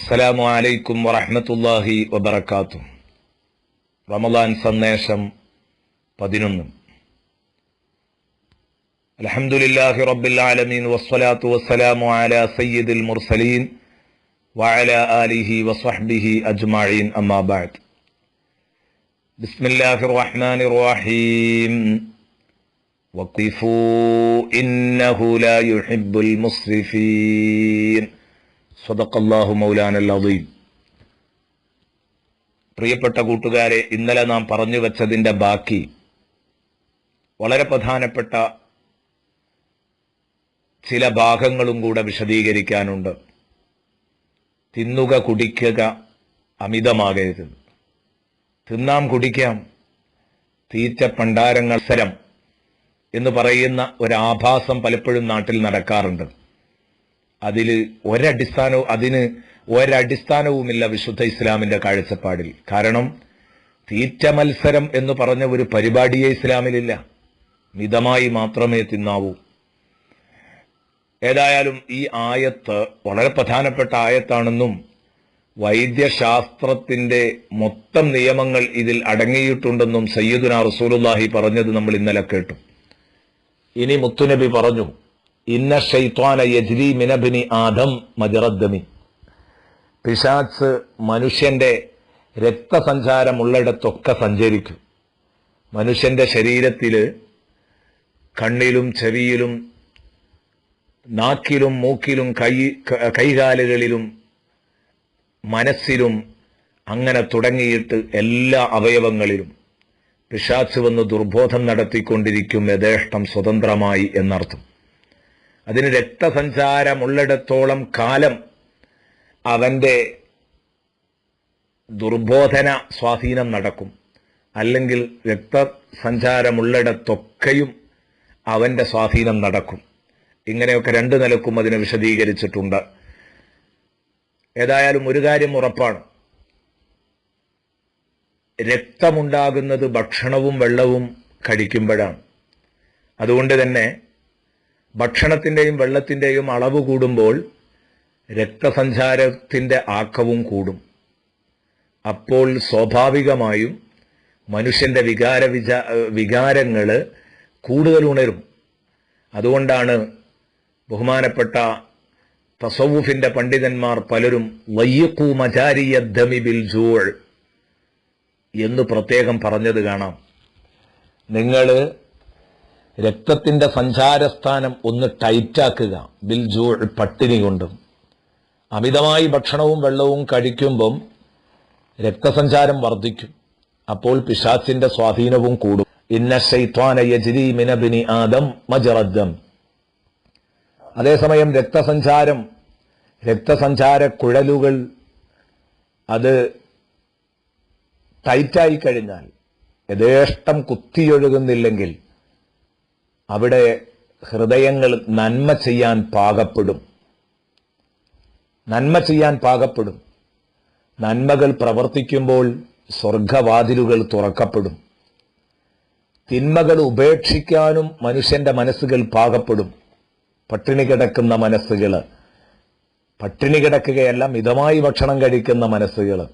السلام عليكم ورحمة الله وبركاته رمضان صنعشم بدنم الحمد لله رب العالمين والصلاة والسلام على سيد المرسلين وعلى آله وصحبه أجمعين أما بعد بسم الله الرحمن الرحيم وقفوا إنه لا يحب المصرفين സദക്കല്ലാഹു മൗലാനൽ അദീം. പ്രിയപ്പെട്ട കൂട്ടുകാരെ ഇന്നലെ നാം പറഞ്ഞു വച്ചതിന്റെ ബാക്കി വളരെ പ്രധാനപ്പെട്ട ചില ഭാഗങ്ങളും കൂടെ വിശദീകരിക്കാനുണ്ട്. തിന്നുക കുടിക്കുക അമിതമാകരുത്. തിന്നാം കുടിക്കാം. തീറ്റ പണ്ടാരങ്ങൾ സരം എന്ന് പറയുന്ന ഒരാഭാസം പലപ്പോഴും നാട്ടിൽ നടക്കാറുണ്ട്. അതിൽ ഒരടിസ്ഥാനവും അതിന് ഒരടിസ്ഥാനവുമില്ല വിശുദ്ധ ഇസ്ലാമിന്റെ കാഴ്ചപ്പാടിൽ. കാരണം തീറ്റ മത്സരം എന്ന് പറഞ്ഞ ഒരു പരിപാടിയെ ഇസ്ലാമിലില്ല. മിതമായി മാത്രമേ തിന്നാവൂ. ഏതായാലും ഈ ആയത്ത് വളരെ പ്രധാനപ്പെട്ട ആയത്താണെന്നും വൈദ്യശാസ്ത്രത്തിന്റെ മൊത്തം നിയമങ്ങൾ ഇതിൽ അടങ്ങിയിട്ടുണ്ടെന്നും സയ്യിദുന റസൂലുള്ളാഹി പറഞ്ഞത് നമ്മൾ ഇന്നലെ കേട്ടു. ഇനി മുത്തുനബി പറഞ്ഞു ഇന്ന ഷൈത്വാന യജ്രി മിനബിനി ആദം മജറദ്ദമി. പിശാച്ച് മനുഷ്യന്റെ രക്തസഞ്ചാരമുള്ളിടത്തൊക്കെ സഞ്ചരിക്കും. മനുഷ്യന്റെ ശരീരത്തിൽ കണ്ണിലും ചെവിയിലും നാക്കിലും മൂക്കിലും കൈ കൈകാലുകളിലും മനസ്സിലും അങ്ങനെ തുടങ്ങിയിട്ട് എല്ലാ അവയവങ്ങളിലും പിശാച്ച് വന്ന് ദുർബോധം നടത്തിക്കൊണ്ടിരിക്കും യഥേഷ്ടം സ്വതന്ത്രമായി എന്നർത്ഥം. അതിന് രക്തസഞ്ചാരമുള്ളിടത്തോളം കാലം അവന്റെ ദുർബോധന സ്വാധീനം നടക്കും. അല്ലെങ്കിൽ രക്തസഞ്ചാരമുള്ളിടത്തൊക്കെയും അവന്റെ സ്വാധീനം നടക്കും. ഇങ്ങനെയൊക്കെ രണ്ട് നിലക്കും അതിനെ വിശദീകരിച്ചിട്ടുണ്ട്. ഏതായാലും ഒരു കാര്യം ഉറപ്പാണ്. രക്തമുണ്ടാകുന്നത് ഭക്ഷണവും വെള്ളവും കഴിക്കുമ്പോഴാണ്. അതുകൊണ്ട് തന്നെ ഭക്ഷണത്തിന്റെയും വെള്ളത്തിന്റെയും അളവ് കൂടുമ്പോൾ രക്തസഞ്ചാരത്തിന്റെ ആക്കവും കൂടും. അപ്പോൾ സ്വാഭാവികമായും മനുഷ്യന്റെ വികാര വിചാ വികാരങ്ങൾ കൂടുതൽ ഉണരും. അതുകൊണ്ടാണ് ബഹുമാനപ്പെട്ട തസവുഫിന്റെ പണ്ഡിതന്മാർ പലരും വയ്യക്കൂ ധമി ബിൽ ജൂൾ എന്ന് പ്രത്യേകം പറഞ്ഞത് കാണാം. നിങ്ങൾ രക്തത്തിന്റെ സഞ്ചാരസ്ഥാനം ഒന്ന് ടൈറ്റാക്കുക ബിൽജോൾ പട്ടിണി കൊണ്ടും. അമിതമായി ഭക്ഷണവും വെള്ളവും കഴിക്കുമ്പം രക്തസഞ്ചാരം വർദ്ധിക്കും. അപ്പോൾ പിശാച്ചിന്റെ സ്വാധീനവും കൂടും. ഇന്ന ശൈത്വാന യജിരി മിനബിനി ആദം മജറദ്ദം. അതേസമയം രക്തസഞ്ചാരം രക്തസഞ്ചാര കുഴലുകൾ അത് ടൈറ്റായി കഴിഞ്ഞാൽ യഥേഷ്ടം കുത്തിയൊഴുകുന്നില്ലെങ്കിൽ അവിടെ ഹൃദയങ്ങൾ നന്മ ചെയ്യാൻ പാകപ്പെടും. നന്മ ചെയ്യാൻ പാകപ്പെടും. നന്മകൾ പ്രവർത്തിക്കുമ്പോൾ സ്വർഗവാതിലുകൾ തുറക്കപ്പെടും. തിന്മകൾ ഉപേക്ഷിക്കാനും മനുഷ്യന്റെ മനസ്സുകൾ പാകപ്പെടും. പട്ടിണി കിടക്കുന്ന മനസ്സുകൾ പട്ടിണി കിടക്കുകയല്ല മിതമായി ഭക്ഷണം കഴിക്കുന്ന മനസ്സുകൾ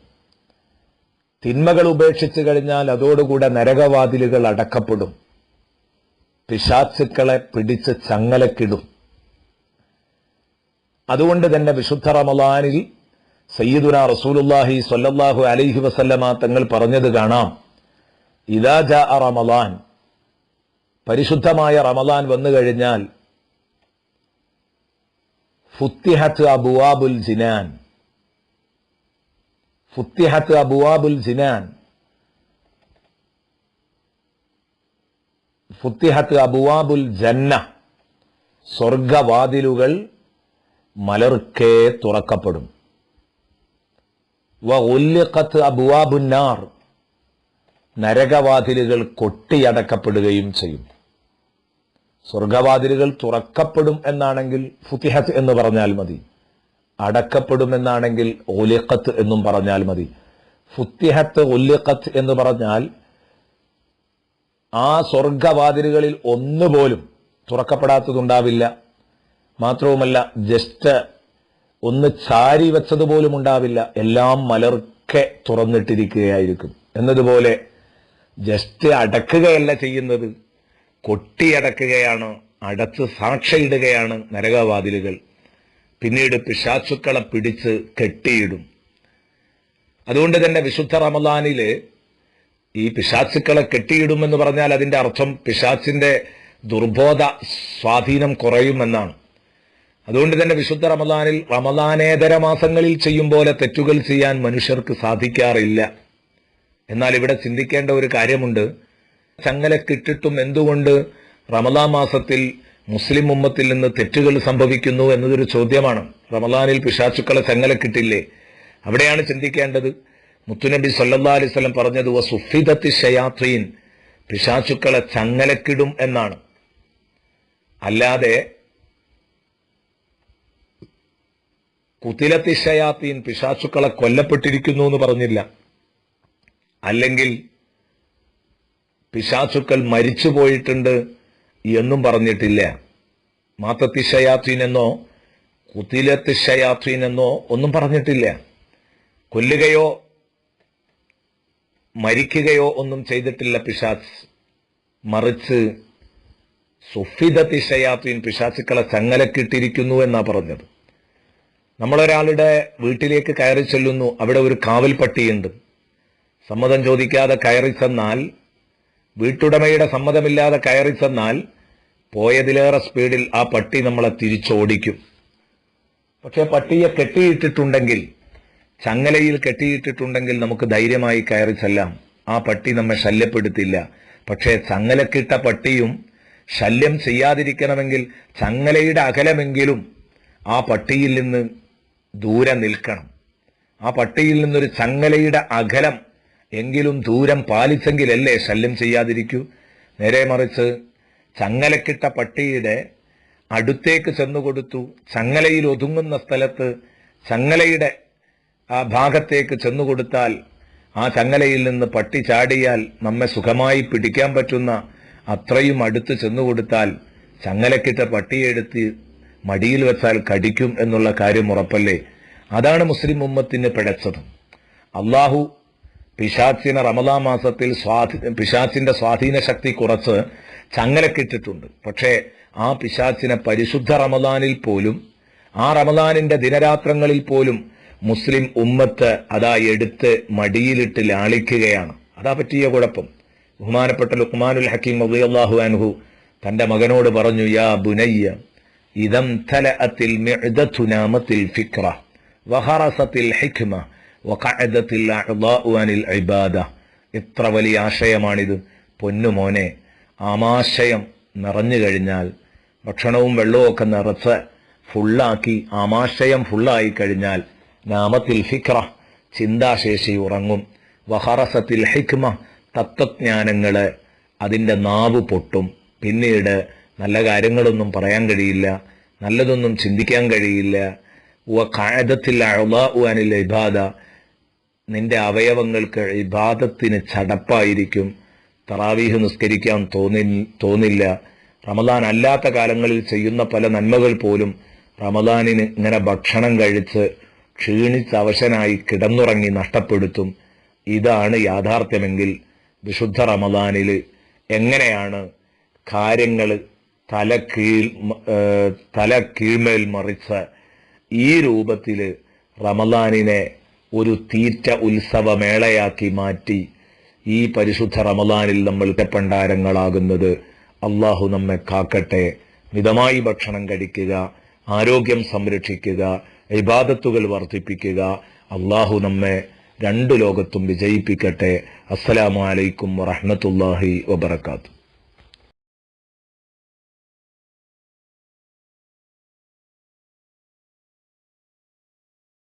തിന്മകൾ ഉപേക്ഷിച്ചു കഴിഞ്ഞാൽ അതോടുകൂടെ നരകവാതിലുകൾ അടക്കപ്പെടും. പിശാച്ചുക്കളെ പിടിച്ച് ചങ്ങലക്കിടും. അതുകൊണ്ട് തന്നെ വിശുദ്ധ റമലാനിൽ സയ്യിദുന റസൂലുല്ലാഹി സ്വല്ലല്ലാഹു അലൈഹി വസല്ലമ തങ്ങൾ പറഞ്ഞത് കാണാം. ഇദാ ജാ റമലാൻ പരിശുദ്ധമായ റമലാൻ വന്നു കഴിഞ്ഞാൽ ഫുത്തിഹത്ത് അബുവാബുൽ ജിനാൻ. ഫുത്തിഹത്ത് അബുവാബുൽ ജിനാൻ. ഫുത്തിഹത്ത് അബുവാബുൽ ജന്ന. സ്വർഗവാതിലുകൾ മലർക്കെ തുറക്കപ്പെടും. വ ഉല്ലിഖത്ത് അബുവാബുന്നാർ നരകവാതിലുകൾ കൊട്ടിയടക്കപ്പെടുകയും ചെയ്യും. സ്വർഗവാതിലുകൾ തുറക്കപ്പെടും എന്നാണെങ്കിൽ ഫുത്തിഹത്ത് എന്ന് പറഞ്ഞാൽ മതി. അടക്കപ്പെടും എന്നാണെങ്കിൽ ഒലിഖത്ത് എന്നും പറഞ്ഞാൽ മതി. ഫുത്തിഹത്ത് ഒല്ലിഖത്ത് എന്ന് പറഞ്ഞാൽ ആ സ്വർഗവാതിലുകളിൽ ഒന്നുപോലും തുറക്കപ്പെടാത്തതുണ്ടാവില്ല. മാത്രവുമല്ല ജസ്റ്റ് ഒന്ന് ചാരി വെച്ചതുപോലും ഉണ്ടാവില്ല എല്ലാം മലർക്കെ തുറന്നിട്ടിരിക്കുകയായിരിക്കും. എന്നതുപോലെ ജസ്റ്റ് അടക്കുകയല്ല ചെയ്യുന്നത്. കൊട്ടിയടക്കുകയാണ്. അടച്ച് സാക്ഷയിടുകയാണ് നരകവാതിലുകൾ. പിന്നീട് പിശാച്ചുക്കളെ പിടിച്ച് കെട്ടിയിടും. അതുകൊണ്ട് തന്നെ വിശുദ്ധ റമദാനിൽ ഈ പിശാച്ചുക്കളെ കെട്ടിയിടുമെന്ന് പറഞ്ഞാൽ അതിന്റെ അർത്ഥം പിശാച്ചിന്റെ ദുർബോധ സ്വാധീനം കുറയുമെന്നാണ്. അതുകൊണ്ട് തന്നെ വിശുദ്ധ റമദാനിൽ റമദാനേതര മാസങ്ങളിൽ ചെയ്യും പോലെ തെറ്റുകൾ ചെയ്യാൻ മനുഷ്യർക്ക് സാധിക്കാറില്ല. എന്നാൽ ഇവിടെ ചിന്തിക്കേണ്ട ഒരു കാര്യമുണ്ട്. ചങ്ങലക്കിട്ടിട്ടും എന്തുകൊണ്ട് റമദാൻ മാസത്തിൽ മുസ്ലിം ഉമ്മത്തിൽ നിന്ന് തെറ്റുകൾ സംഭവിക്കുന്നു എന്നതൊരു ചോദ്യമാണ്. റമദാനിൽ പിശാച്ചുക്കളെ ചങ്ങലക്കിട്ടില്ലേ? അവിടെയാണ് ചിന്തിക്കേണ്ടത്. മുത്തുനബി സല്ലാ അലിസ്ലം പറഞ്ഞത് സുഫിദത്തി ഷയാത്രീൻ പിശാചുക്കളെ ചങ്ങലക്കിടും എന്നാണ്. അല്ലാതെ കുത്തിലത്തി ഷയാത്തീൻ പിശാചുക്കളെ കൊല്ലപ്പെട്ടിരിക്കുന്നു എന്ന് പറഞ്ഞില്ല. അല്ലെങ്കിൽ പിശാചുക്കൾ മരിച്ചു പോയിട്ടുണ്ട് എന്നും പറഞ്ഞിട്ടില്ല. മാത്തത്തിഷയാത്തീൻ എന്നോ കുത്തിലത്തിഷയാത്തീൻ എന്നോ ഒന്നും പറഞ്ഞിട്ടില്ല. കൊല്ലുകയോ മരിക്കുകയോ ഒന്നും ചെയ്തിട്ടില്ല പിശാസ് മറിച്ച് സുഫിത തിശയാത്തീൻ പിശാസുക്കളെ ചങ്ങലക്കിട്ടിരിക്കുന്നു എന്നാ പറഞ്ഞത്. നമ്മളൊരാളുടെ വീട്ടിലേക്ക് കയറി ചെല്ലുന്നു. അവിടെ ഒരു കാവൽ പട്ടിയുണ്ട്. സമ്മതം ചോദിക്കാതെ കയറി ചെന്നാൽ വീട്ടുടമയുടെ സമ്മതമില്ലാതെ കയറി ചെന്നാൽ പോയതിലേറെ സ്പീഡിൽ ആ പട്ടി നമ്മളെ തിരിച്ചോടിക്കും. പക്ഷെ പട്ടിയെ കെട്ടിയിട്ടിട്ടുണ്ടെങ്കിൽ ചങ്ങലയിൽ കെട്ടിയിട്ടിട്ടുണ്ടെങ്കിൽ നമുക്ക് ധൈര്യമായി കയറി ചെല്ലാം. ആ പട്ടി നമ്മെ ശല്യപ്പെടുത്തില്ല. പക്ഷേ ചങ്ങലക്കിട്ട പട്ടിയും ശല്യം ചെയ്യാതിരിക്കണമെങ്കിൽ ചങ്ങലയുടെ അകലമെങ്കിലും ആ പട്ടിയിൽ നിന്ന് ദൂരെ നിൽക്കണം. ആ പട്ടിയിൽ നിന്നൊരു ചങ്ങലയുടെ അകലം എങ്കിലും ദൂരം പാലിച്ചെങ്കിലല്ലേ ശല്യം ചെയ്യാതിരിക്കൂ? നേരെ മറിച്ച് ചങ്ങലക്കിട്ട പട്ടിയുടെ അടുത്തേക്ക് ചെന്നുകൊടുത്തു. ചങ്ങലയിൽ ഒതുങ്ങുന്ന സ്ഥലത്ത് ചങ്ങലയുടെ ആ ഭാഗത്തേക്ക് ചെന്നുകൊടുത്താൽ ആ ചങ്ങലയിൽ നിന്ന് പട്ടി ചാടിയാൽ നമ്മെ സുഖമായി പിടിക്കാൻ പറ്റുന്ന അത്രയും അടുത്ത് ചെന്നുകൊടുത്താൽ ചങ്ങലക്കിട്ട പട്ടിയെടുത്ത് മടിയിൽ വെച്ചാൽ കടിക്കും എന്നുള്ള കാര്യം ഉറപ്പല്ലേ? അതാണ് മുസ്ലിം ഉമ്മത്തിന് പിടച്ചത്. അള്ളാഹു പിശാച്ചിനെ റമദാ മാസത്തിൽ സ്വാധീ പിശാച്ചിന്റെ സ്വാധീന ശക്തി കുറച്ച് ചങ്ങലക്കിട്ടിട്ടുണ്ട്. പക്ഷേ ആ പിശാച്ചിനെ പരിശുദ്ധ റമദാനിൽ പോലും ആ റമദാനിന്റെ ദിനരാത്രങ്ങളിൽ പോലും മുസ്ലിം ഉമ്മത്ത് അതാ എടുത്ത് മടിയിലിട്ട് ലാളിക്കുകയാണ്. അതാ പറ്റിയ കുഴപ്പം. ബഹുമാനപ്പെട്ട ലുക്മാനുൽ ഹക്കീം റളിയല്ലാഹു അൻഹു തന്റെ മകനോട് പറഞ്ഞു യാ ബുനയ്യ ഇതം തലഅത്തിൽ മിഅദതു നാമത്തിൽ ഫിക്ര വഹറസത്തിൽ ഹിക്മ വഖഅദത്തിൽ അഅദാഉ അനിൽ ഇബാദ. എത്ര വലിയ ആശയമാണിത്. പൊന്നുമോനെ ആമാശയം നിറഞ്ഞു കഴിഞ്ഞാൽ ഭക്ഷണവും വെള്ളവും ഒക്കെ നിറച്ച് ഫുള്ളാക്കി ആമാശയം ഫുള്ളായി കഴിഞ്ഞാൽ നാമത്തിൽ ഫിക്ര ചിന്താശേഷി ഉറങ്ങും. വഹറസത്തിൽ ഹിക്മ തത്വജ്ഞാനങ്ങൾ അതിന്റെ നാവ് പൊട്ടും. പിന്നീട് നല്ല കാര്യങ്ങളൊന്നും പറയാൻ കഴിയില്ല നല്ലതൊന്നും ചിന്തിക്കാൻ കഴിയില്ല. കായതത്തിൽ അനിൽ ഇബാദ നിന്റെ അവയവങ്ങൾക്ക് ഇബാദത്തിന് ചടപ്പായിരിക്കും. തറാവീഹ് നിസ്കരിക്കാൻ തോന്നി തോന്നില്ല. റമദാൻ അല്ലാത്ത കാലങ്ങളിൽ ചെയ്യുന്ന പല നന്മകൾ പോലും റമദാനിന് ഇങ്ങനെ ഭക്ഷണം കഴിച്ച് ക്ഷീണിച്ച് അവശനായി കിടന്നുറങ്ങി നഷ്ടപ്പെടുത്തും. ഇതാണ് യാഥാർത്ഥ്യമെങ്കിൽ വിശുദ്ധ റമദാനിൽ എങ്ങനെയാണ് കാര്യങ്ങൾ തല കീഴ് തല കീഴ്മേൽ മറിച്ച് ഈ രൂപത്തിൽ റമദാനിനെ ഒരു തീറ്റ ഉത്സവമേളയാക്കി മാറ്റി ഈ പരിശുദ്ധ റമദാനിൽ നമ്മൾ പണ്ടാരങ്ങളാകുന്നത് അള്ളാഹു നമ്മെ കാക്കട്ടെ. മിതമായി ഭക്ഷണം കഴിക്കുക ആരോഗ്യം സംരക്ഷിക്കുക ഇബാദത്തുകൾ വർദ്ധിപ്പിക്കുക. അള്ളാഹു നമ്മെ രണ്ടു ലോകത്തും വിജയിപ്പിക്കട്ടെ. അസ്സലാമലൈക്കും വറഹമത്തല്ലാഹി വബറകാതുഹു.